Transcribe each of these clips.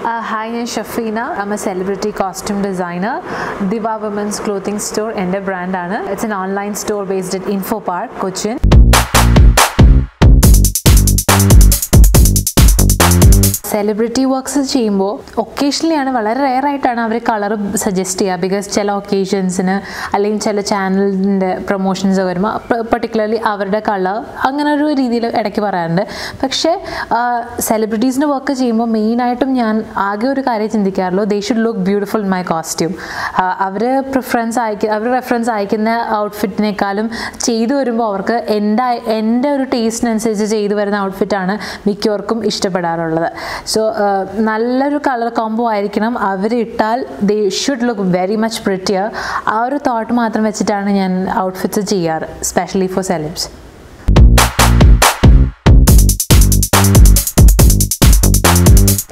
Hi ഞാൻ Shafeena I'm a celebrity costume designer Diva women's clothing store എൻ്റെ ബ്രാൻഡാണ് it's an online store based in Infopark Cochin celebrity works ചെയ്യുമ്പോൾ ഒക്കേഷനിലാണ് വളരെ rare ആയിട്ടാണ് അവർ കളർ സജസ്റ്റ് ചെയ്യുക. ബിക്കോസ് ചില ഒക്കേഷൻസിന് അല്ലെങ്കിൽ ചില ചാനലിന്റെ പ്രൊമോഷൻസ് വരുമ്പോൾ പെർട്ടിക്കുലർലി അവരുടെ കളർ അങ്ങനെ ഒരു രീതിയിൽ ഇടയ്ക്ക് പറയാറുണ്ട്. പക്ഷേ സെലിബ്രിറ്റീസിന്റെ വർക്ക് ചെയ്യുമ്പോൾ മെയിനായിട്ടും ഞാൻ ആകെ ഒരു കാര്യം ചിന്തിക്കാറുള്ളൂ. They should look beautiful my costume our preference അയക്കുക അവർ റെഫറൻസ് അയക്കുന്ന ഔട്ട്ഫിറ്റിനേക്കാളും ചെയ്തു വരുമ്പോൾ അവർക്ക് എന്റെ എന്റെ ഒരു ടേസ്റ്റിനനുസരിച്ച് ചെയ്തു വരുന്ന ഔട്ട്ഫിറ്റാണ് മിക്കവർക്കും ഇഷ്ടപ്പെടാറുള്ളത്. സോ നല്ലൊരു കളർ കോംബോ ആയിരിക്കണം. അവർ ഇട്ടാൽ they should look very much prettier ആ ഒരു തോട്ട് മാത്രം വെച്ചിട്ടാണ് ഞാൻ ഔട്ട്ഫിറ്റ്സ് ചെയ്യാറ് സ്പെഷ്യലി ഫോർ സെലിബ്സ്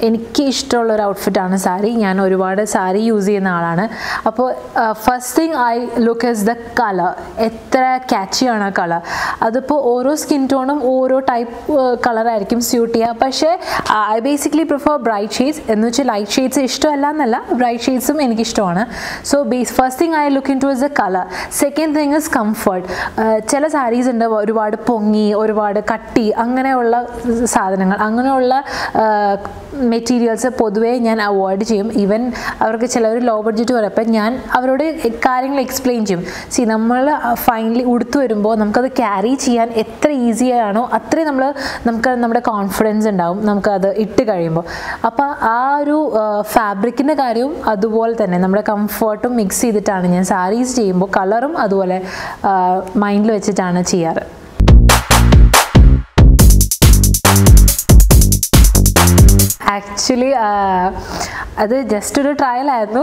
എനിക്ക് ഇഷ്ടമുള്ള ഒരു ഔട്ട്ഫിറ്റാണ് സാരി. ഞാൻ ഒരുപാട് സാരി യൂസ് ചെയ്യുന്ന ആളാണ്. അപ്പോൾ first thing I look is the colour എത്ര ക്യാച്ചിയാണ് ആ കളർ അതിപ്പോൾ ഓരോ സ്കിൻ ടോണും ഓരോ ടൈപ്പ് കളറായിരിക്കും സ്യൂട്ട് ചെയ്യുക. പക്ഷേ I basically prefer bright shades എന്ന് വെച്ചാൽ ലൈറ്റ് ഷെയ്ഡ്സ് ഇഷ്ടമല്ല എന്നല്ല ബ്രൈറ്റ് ഷെയ്ഡ്സും എനിക്കിഷ്ടമാണ് so base first thing I look into is the colour second thing is comfort ചില സാരീസ് ഉണ്ട് ഒരുപാട് പൊങ്ങി ഒരുപാട് കട്ടി അങ്ങനെയുള്ള സാധനങ്ങൾ അങ്ങനെയുള്ള മെറ്റീരിയൽസ് പൊതുവേ ഞാൻ അവോയ്ഡ് ചെയ്യും. ഈവൻ അവർക്ക് ചിലവർ ലോ ബഡ്ജറ്റ് പറയും. ഞാൻ അവരോട് കാര്യങ്ങൾ എക്സ്പ്ലെയിൻ ചെയ്യും. സി നമ്മൾ ഫൈനലി ഉടുത്തു വരുമ്പോൾ നമുക്കത് ക്യാരി ചെയ്യാൻ എത്ര ഈസി ആണോ അത്രയും നമ്മൾ നമുക്ക് നമ്മുടെ കോൺഫിഡൻസ് ഉണ്ടാവും. നമുക്കത് ഇട്ട് കഴിയുമ്പോൾ. അപ്പോൾ ആ ഒരു ഫാബ്രിക്കിന്റെ കാര്യവും അതുപോലെ തന്നെ. നമ്മുടെ കംഫർട്ടും മിക്സ് ചെയ്തിട്ടാണ് ഞാൻ സാരീസ് ചെയ്യുമ്പോൾ കളറും അതുപോലെ മൈൻഡിൽ വെച്ചിട്ടാണ് ചെയ്യാറ്. ആക്ച്വലി അത് ജസ്റ്റ് ഒരു ട്രയൽ ആയിരുന്നു.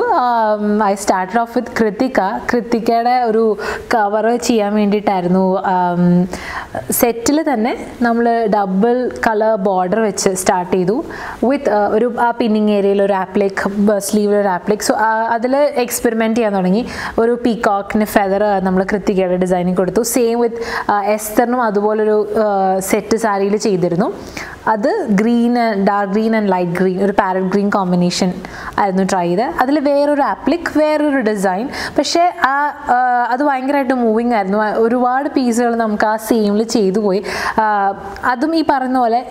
I started off with Krithika കൃത്തികയുടെ ഒരു കവർ ചെയ്യാൻ വേണ്ടിയിട്ടായിരുന്നു. സെറ്റിൽ തന്നെ നമ്മൾ ഡബിൾ കളർ ബോർഡർ വെച്ച് സ്റ്റാർട്ട് ചെയ്തു. വിത്ത് ഒരു ആ പിന്നിങ് ഏരിയയിൽ ഒരു ആപ്ലിക് സ്ലീവിൽ ഒരു ആപ്ലിക് സോ അതിൽ എക്സ്പെരിമെന്റ് ചെയ്യാൻ തുടങ്ങി. ഒരു പീകോക്കിന് ഫെദർ നമ്മൾ കൃത്തികയുടെ ഡിസൈനിങ് കൊടുത്തു. സെയിം വിത്ത് എസ്തറിനും അതുപോലൊരു സെറ്റ് സാരിയിൽ ചെയ്തിരുന്നു. അത് green dark green and light green ഒരു പാരറ്റ് ഗ്രീൻ കോമ്പിനേഷൻ ആയിരുന്നു ട്രൈ ചെയ്തത് അതിൽ വേറൊരു ആപ്ലിക് വേറൊരു ഡിസൈൻ പക്ഷേ ആ അത് ഭയങ്കരമായിട്ട് മൂവിങ് ആയിരുന്നു. ഒരുപാട് പീസുകൾ നമുക്ക് ആ സെയിമിൽ ചെയ്തു പോയി. അതും ഈ പറയുന്ന പോലെ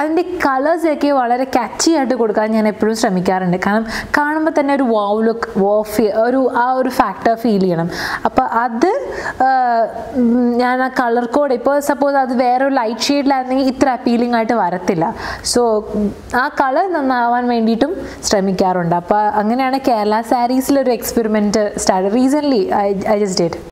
അതിന്റെ കളേഴ്സൊക്കെ വളരെ കാച്ചി ആയിട്ട് കൊടുക്കാൻ ഞാൻ എപ്പോഴും ശ്രമിക്കാറുണ്ട്. കാരണം കാണുമ്പോൾ തന്നെ ഒരു വാവ് ലുക്ക് വാഫ് ഒരു ആ ഒരു ഫാക്ടർ ഫീൽ ചെയ്യണം. അപ്പോൾ അത് ഞാൻ ആ കളർ കോഡ് ഇപ്പോൾ സപ്പോസ് അത് വേറൊരു ലൈറ്റ് ഷെയ്ഡിലായിരുന്നെങ്കിൽ ഇത്ര അപ്പീലിംഗ് ആയിട്ട് വരത്തില്ല. സോ ആ കളർ നന്നാവാൻ വേണ്ടിയിട്ടും ശ്രമിക്കാറുണ്ട്. അപ്പോൾ അങ്ങനെയാണ് Kerala സാരീസിലൊരു experiment start recently I I just date